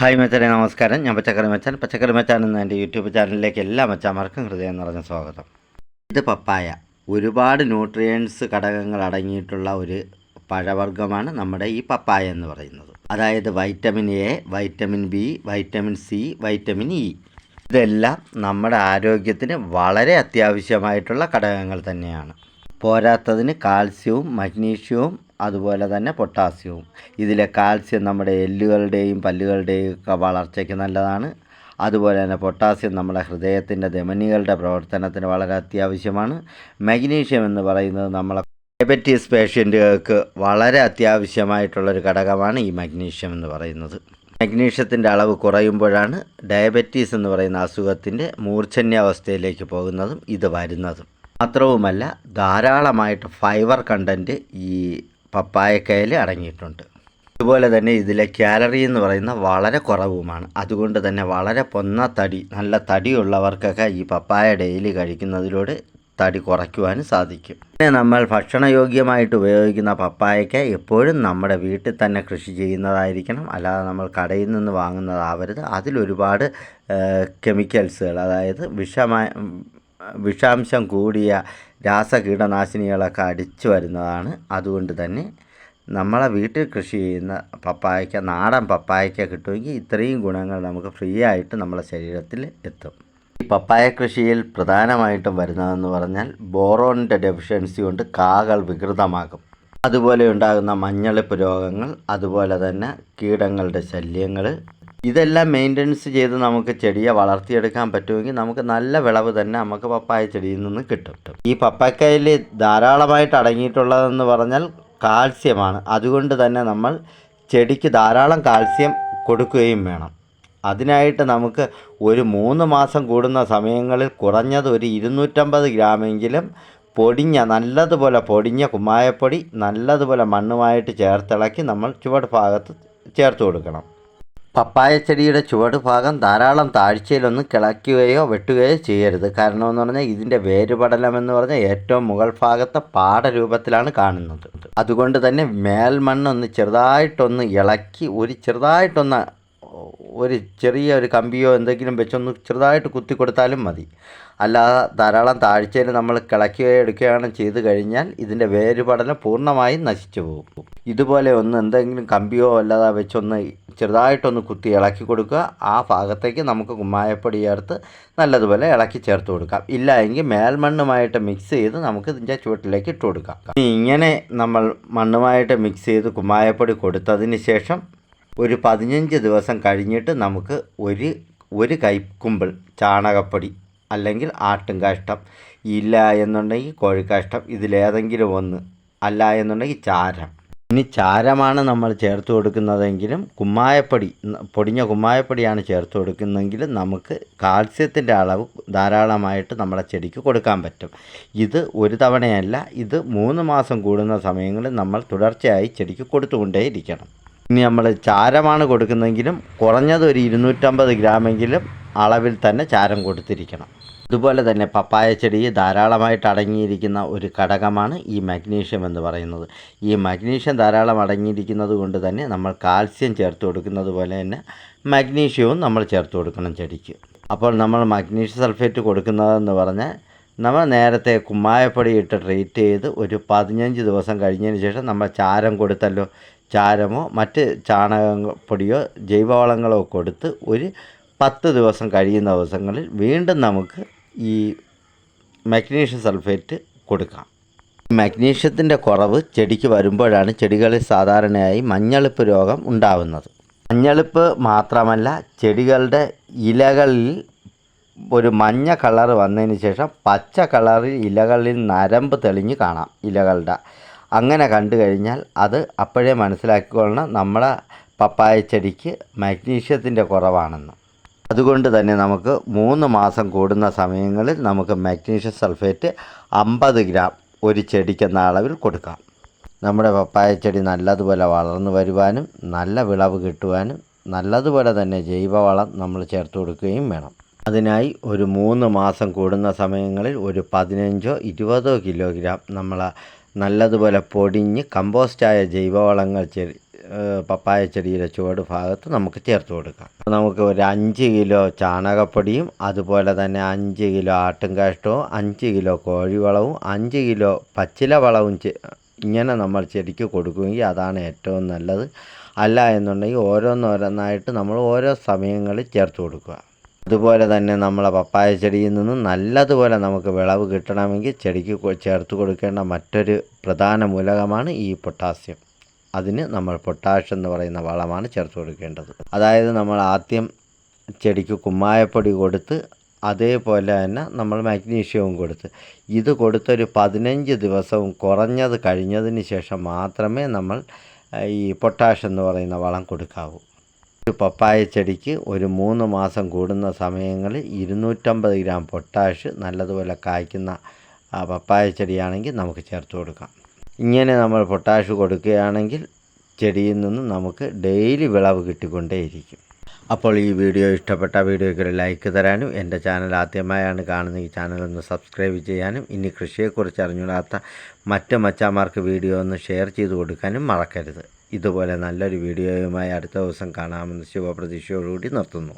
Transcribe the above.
Hi മച്ചാനെ നമസ്കാരം. ഞാൻ പച്ചക്കറി മച്ചാൻ. പച്ചക്കറി മച്ചാൻ എന്ന എന്റെ യൂട്യൂബ് ചാനലിലേക്ക് എല്ലാ മച്ചാന്മാർക്കും ഹൃദയം നിറഞ്ഞ സ്വാഗതം. ഇത് പപ്പായ. ഒരുപാട് ന്യൂട്രിയൻസ് ഘടകങ്ങൾ അടങ്ങിയിട്ടുള്ള ഒരു പഴവർഗമാണ് നമ്മുടെ ഈ പപ്പായ എന്ന് പറയുന്നത്. അതായത് vitamin A vitamin B vitamin C vitamin E ഇതെല്ലാം നമ്മുടെ ആരോഗ്യത്തിന് വളരെ അത്യാവശ്യമായിട്ടുള്ള ഘടകങ്ങൾ തന്നെയാണ്. പോരാത്തതിന് കാൽസ്യവും മഗ്നീഷ്യവും അതുപോലെ തന്നെ പൊട്ടാസ്യവും. ഇതിലെ കാൽസ്യം നമ്മുടെ എല്ലുകളുടെയും പല്ലുകളുടെയും ഒക്കെ വളർച്ചയ്ക്ക് നല്ലതാണ്. അതുപോലെ തന്നെ പൊട്ടാസ്യം നമ്മുടെ ഹൃദയത്തിന്റെ ധമനികളുടെ പ്രവർത്തനത്തിന് വളരെ അത്യാവശ്യമാണ്. മഗ്നീഷ്യം എന്ന് പറയുന്നത് നമ്മളെ ഡയബറ്റീസ് പേഷ്യന്റുകൾക്ക് വളരെ അത്യാവശ്യമായിട്ടുള്ളൊരു ഘടകമാണ് ഈ മഗ്നീഷ്യം എന്ന് പറയുന്നത്. മഗ്നീഷ്യത്തിന്റെ അളവ് കുറയുമ്പോഴാണ് ഡയബറ്റീസ് എന്ന് പറയുന്ന അസുഖത്തിന്റെ മൂർച്ഛന്യാവസ്ഥയിലേക്ക് പോകുന്നതും ഇത് വരുന്നതും. മാത്രവുമല്ല ധാരാളമായിട്ട് ഫൈബർ കണ്ടന്റ് ഈ പപ്പായക്കയിൽ അടങ്ങിയിട്ടുണ്ട്. അതുപോലെ തന്നെ ഇതിലെ കാലറി എന്ന് പറയുന്ന വളരെ കുറവുമാണ്. അതുകൊണ്ട് തന്നെ വളരെ പൊന്ന തടി നല്ല തടിയുള്ളവർക്കൊക്കെ ഈ പപ്പായ ഡെയിലി കഴിക്കുന്നതിലൂടെ തടി കുറയ്ക്കുവാനും സാധിക്കും. പിന്നെ നമ്മൾ ഭക്ഷണയോഗ്യമായിട്ട് ഉപയോഗിക്കുന്ന പപ്പായക്ക എപ്പോഴും നമ്മുടെ വീട്ടിൽ തന്നെ കൃഷി ചെയ്യുന്നതായിരിക്കണം. അല്ലാതെ നമ്മൾ കടയിൽ നിന്ന് വാങ്ങുന്നതാവരുത് അതിലൊരുപാട് കെമിക്കൽസുകൾ അതായത് വിഷമായ വിഷാംശം കൂടിയ രാസകീടനാശിനികളൊക്കെ അടിച്ചു വരുന്നതാണ്. അതുകൊണ്ട് തന്നെ നമ്മളെ വീട്ടിൽ കൃഷി ചെയ്യുന്ന പപ്പായക്ക നാടൻ പപ്പായക്ക കിട്ടുമെങ്കിൽ ഇത്രയും ഗുണങ്ങൾ നമുക്ക് ഫ്രീ ആയിട്ട് നമ്മളെ ശരീരത്തിൽ എത്തും. ഈ പപ്പായ കൃഷിയിൽ പ്രധാനമായിട്ടും വരുന്നതെന്ന് പറഞ്ഞാൽ ബോറോണിന്റെ ഡെഫിഷ്യൻസി കൊണ്ട് കാകൾ വികൃതമാകും. അതുപോലെ ഉണ്ടാകുന്ന മഞ്ഞളിപ്പ് രോഗങ്ങൾ അതുപോലെ തന്നെ കീടങ്ങളുടെ ശല്യങ്ങൾ ഇതെല്ലാം മെയിന്റനൻസ് ചെയ്ത് നമുക്ക് ചെടിയെ വളർത്തിയെടുക്കാൻ പറ്റുമെങ്കിൽ നമുക്ക് നല്ല വിളവ് തന്നെ നമുക്ക് പപ്പായ ചെടിയിൽ നിന്ന് കിട്ടും. ഈ പപ്പായക്കയിൽ ധാരാളമായിട്ട് അടങ്ങിയിട്ടുള്ളതെന്ന് പറഞ്ഞാൽ കാൽസ്യമാണ്. അതുകൊണ്ട് തന്നെ നമ്മൾ ചെടിക്ക് ധാരാളം കാൽസ്യം കൊടുക്കുകയും വേണം. അതിനായിട്ട് നമുക്ക് ഒരു മൂന്ന് മാസം കൂടുന്ന സമയങ്ങളിൽ കുറഞ്ഞത് ഒരു ഇരുന്നൂറ്റമ്പത് ഗ്രാമെങ്കിലും പൊടിഞ്ഞ നല്ലതുപോലെ പൊടിഞ്ഞ കുമ്മായപ്പൊടി നല്ലതുപോലെ മണ്ണുമായിട്ട് ചേർത്തിളക്കി നമ്മൾ ചുവട് ഭാഗത്ത് ചേർത്ത് കൊടുക്കണം. പപ്പായ ചെടിയുടെ ചുവട് ഭാഗം ധാരാളം താഴ്ചയിലൊന്നും കിളയ്ക്കുകയോ വെട്ടുകയോ ചെയ്യരുത്. കാരണം എന്ന് പറഞ്ഞാൽ ഇതിന്റെ വേരുപടലം എന്ന് പറഞ്ഞാൽ ഏറ്റവും മുകൾ ഭാഗത്തെ പാടരൂപത്തിലാണ് കാണുന്നത്. അതുകൊണ്ട് തന്നെ മേൽമണ്ണൊന്ന് ചെറുതായിട്ടൊന്ന് ഇളക്കി ഒരു ചെറുതായിട്ടൊന്ന് ഒരു ചെറിയ ഒരു കമ്പിയോ എന്തെങ്കിലും വെച്ചൊന്ന് ചെറുതായിട്ട് കുത്തി കൊടുത്താലും മതി. അല്ലാതെ ധാരാളം താഴ്ചയിൽ നമ്മൾ കിളക്കുകയോ എടുക്കുകയാണ് ചെയ്ത് കഴിഞ്ഞാൽ ഇതിന്റെ വേരുപടലം പൂർണമായും നശിച്ചു പോകും. ഇതുപോലെ ഒന്ന് എന്തെങ്കിലും കമ്പിയോ അല്ലാതെ വെച്ചൊന്ന് ചെറുതായിട്ടൊന്ന് കുത്തി ഇളക്കി കൊടുക്കുക. ആ ഭാഗത്തേക്ക് നമുക്ക് കുമ്മായപ്പൊടി ചേർത്ത് നല്ലതുപോലെ ഇളക്കി ചേർത്ത് കൊടുക്കാം. ഇല്ല എങ്കിൽ മേൽമണ്ണുമായിട്ട് മിക്സ് ചെയ്ത് നമുക്ക് ഇതിന്റെ ചുവട്ടിലേക്ക് ഇട്ട് കൊടുക്കാം. ഇങ്ങനെ നമ്മൾ മണ്ണുമായിട്ട് മിക്സ് ചെയ്ത് കുമ്മായപ്പൊടി കൊടുത്തതിന് ശേഷം ഒരു പതിനഞ്ച് ദിവസം കഴിഞ്ഞിട്ട് നമുക്ക് ഒരു ഒരു കൈക്കുമ്പിൾ ചാണകപ്പൊടി അല്ലെങ്കിൽ ആട്ടും കാഷ്ടം ഇല്ല എന്നുണ്ടെങ്കിൽ കോഴിക്കാഷ്ടം ഇതിലേതെങ്കിലും ഒന്ന് അല്ല എന്നുണ്ടെങ്കിൽ ചാരം. ഇനി ചാരമാണ് നമ്മൾ ചേർത്ത് കൊടുക്കുന്നതെങ്കിലും കുമ്മായപ്പൊടി പൊടിഞ്ഞ കുമ്മായപ്പൊടിയാണ് ചേർത്ത് കൊടുക്കുന്നതെങ്കിൽ നമുക്ക് കാൽസ്യത്തിന്റെ അളവ് ധാരാളമായിട്ട് നമ്മുടെ ചെടിക്ക് കൊടുക്കാൻ പറ്റും. ഇത് ഒരു തവണയല്ല ഇത് മൂന്ന് മാസം കൂടുന്ന സമയങ്ങളിൽ നമ്മൾ തുടർച്ചയായി ചെടിക്ക് കൊടുത്തുകൊണ്ടേയിരിക്കണം. ഇനി നമ്മൾ ചാരമാണ് കൊടുക്കുന്നതെങ്കിലും കുറഞ്ഞത് ഒരു ഇരുന്നൂറ്റമ്പത് ഗ്രാമെങ്കിലും അളവിൽ തന്നെ ചാരം കൊടുത്തിരിക്കണം. അതുപോലെ തന്നെ പപ്പായ ചെടി ധാരാളമായിട്ട് അടങ്ങിയിരിക്കുന്ന ഒരു ഘടകമാണ് ഈ മഗ്നീഷ്യം എന്ന് പറയുന്നത്. ഈ മഗ്നീഷ്യം ധാരാളം അടങ്ങിയിരിക്കുന്നത് കൊണ്ട് തന്നെ നമ്മൾ കാൽസ്യം ചേർത്ത് കൊടുക്കുന്നത് പോലെ തന്നെ മഗ്നീഷ്യവും നമ്മൾ ചേർത്ത് കൊടുക്കണം ചെടിക്ക്. അപ്പോൾ നമ്മൾ മഗ്നീഷ്യം സൾഫേറ്റ് കൊടുക്കുന്നതെന്ന് പറഞ്ഞാൽ നമ്മൾ നേരത്തെ കുമ്മായപ്പൊടി ഇട്ട് ട്രീറ്റ് ചെയ്ത് ഒരു പതിനഞ്ച് ദിവസം കഴിഞ്ഞതിന് ശേഷം നമ്മൾ ചാരം കൊടുത്തല്ലോ. ചാരമോ മറ്റ് ചാണകപ്പൊടിയോ ജൈവവളങ്ങളോ കൊടുത്ത് ഒരു പത്ത് ദിവസം കഴിയുന്ന ദിവസങ്ങളിൽ വീണ്ടും നമുക്ക് ഈ മഗ്നീഷ്യം സൾഫേറ്റ് കൊടുക്കാം. മഗ്നീഷ്യത്തിന്റെ കുറവ് ചെടിക്ക് വരുമ്പോഴാണ് ചെടികളിൽ സാധാരണയായി മഞ്ഞളിപ്പ് രോഗം ഉണ്ടാവുന്നത്. മഞ്ഞളിപ്പ് മാത്രമല്ല ചെടികളുടെ ഇലകളിൽ ഒരു മഞ്ഞ കളർ വന്നതിന് ശേഷം പച്ച കളറിൽ ഇലകളിൽ നരമ്പ് തെളിഞ്ഞ് കാണാം ഇലകളുടെ. അങ്ങനെ കണ്ടു കഴിഞ്ഞാൽ അത് അപ്പോഴേ മനസ്സിലാക്കിക്കൊള്ളണം നമ്മളെ പപ്പായ ചെടിക്ക് മാഗ്നീഷ്യത്തിന്റെ കുറവാണെന്ന്. അതുകൊണ്ട് തന്നെ നമുക്ക് മൂന്ന് മാസം കൂടുന്ന സമയങ്ങളിൽ നമുക്ക് മാഗ്നീഷ്യം സൾഫേറ്റ് അമ്പത് ഗ്രാം ഒരു ചെടിക്കെന്ന അളവിൽ കൊടുക്കാം. നമ്മുടെ പപ്പായ ചെടി നല്ലതുപോലെ വളർന്നു വരുവാനും നല്ല വിളവ് കിട്ടുവാനും നല്ലതുപോലെ തന്നെ ജൈവവളം നമ്മൾ ചേർത്ത് കൊടുക്കുകയും വേണം. അതിനായി ഒരു മൂന്ന് മാസം കൂടുന്ന സമയങ്ങളിൽ ഒരു പതിനഞ്ചോ ഇരുപതോ കിലോഗ്രാം നമ്മൾ നല്ലതുപോലെ പൊടിഞ്ഞ് കമ്പോസ്റ്റായ ജൈവവളങ്ങൾ ഏഹ്, പപ്പായ ചെടിയുടെ ചുവട് ഭാഗത്ത് നമുക്ക് ചേർത്ത് കൊടുക്കാം. നമുക്ക് ഒരു അഞ്ച് കിലോ ചാണകപ്പൊടിയും അതുപോലെ തന്നെ അഞ്ച് കിലോ ആട്ടുംകാഷ്ടവും അഞ്ച് കിലോ കോഴിവളവും അഞ്ച് കിലോ പച്ചില വളവും ഇങ്ങനെ നമ്മൾ ചെടിക്ക് കൊടുക്കുമെങ്കിൽ അതാണ് ഏറ്റവും നല്ലത്. അല്ല എന്നുണ്ടെങ്കിൽ ഓരോന്നോരോന്നായിട്ട് നമ്മൾ ഓരോ സമയങ്ങളിൽ ചേർത്ത് കൊടുക്കുക. അതുപോലെ തന്നെ നമ്മളെ പപ്പായ ചെടിയിൽ നിന്നും നല്ലതുപോലെ നമുക്ക് വിളവ് കിട്ടണമെങ്കിൽ ചെടിക്ക് ചേർത്ത് കൊടുക്കേണ്ട മറ്റൊരു പ്രധാന മൂലകമാണ് ഈ പൊട്ടാസ്യം. അതിന് നമ്മൾ പൊട്ടാഷ് എന്ന് പറയുന്ന വളമാണ് ചേർത്ത് കൊടുക്കേണ്ടത്. അതായത് നമ്മൾ ആദ്യം ചെടിക്ക് കുമ്മായപ്പൊടി കൊടുത്ത് അതേപോലെ തന്നെ നമ്മൾ മാഗ്നീഷ്യവും കൊടുത്ത്. ഇത് കൊടുത്തൊരു പതിനഞ്ച് ദിവസവും കുറഞ്ഞത് കഴിഞ്ഞതിന് ശേഷം മാത്രമേ നമ്മൾ ഈ പൊട്ടാഷ് എന്ന് പറയുന്ന വളം കൊടുക്കാവൂ. ഒരു പപ്പായ ചെടിക്ക് ഒരു മൂന്ന് മാസം കൂടുന്ന സമയങ്ങളിൽ ഇരുന്നൂറ്റമ്പത് ഗ്രാം പൊട്ടാഷ് നല്ലതുപോലെ കായ്ക്കുന്ന പപ്പായ ചെടിയാണെങ്കിൽ നമുക്ക് ചേർത്ത് കൊടുക്കാം. ഇങ്ങനെ നമ്മൾ പൊട്ടാഷ് കൊടുക്കുകയാണെങ്കിൽ ചെടിയിൽ നിന്ന് നമുക്ക് ഡെയിലി വിളവ് കിട്ടിക്കൊണ്ടേയിരിക്കും. അപ്പോൾ ഈ വീഡിയോ ഇഷ്ടപ്പെട്ട വീഡിയോയ്ക്ക് ഒരു ലൈക്ക് തരാനും എന്റെ ചാനൽ ആദ്യമായാണ് കാണുന്ന ഈ ചാനൽ ഒന്ന് സബ്സ്ക്രൈബ് ചെയ്യാനും ഇനി കൃഷിയെക്കുറിച്ച് അറിഞ്ഞുകൂടാത്ത മറ്റ് മച്ചാമാർക്ക് വീഡിയോ ഒന്ന് ഷെയർ ചെയ്ത് കൊടുക്കാനും മറക്കരുത്. ഇതുപോലെ നല്ലൊരു വീഡിയോയുമായി അടുത്ത ദിവസം കാണാമെന്ന് ശുഭപ്രതീക്ഷയോടുകൂടി നിർത്തുന്നു.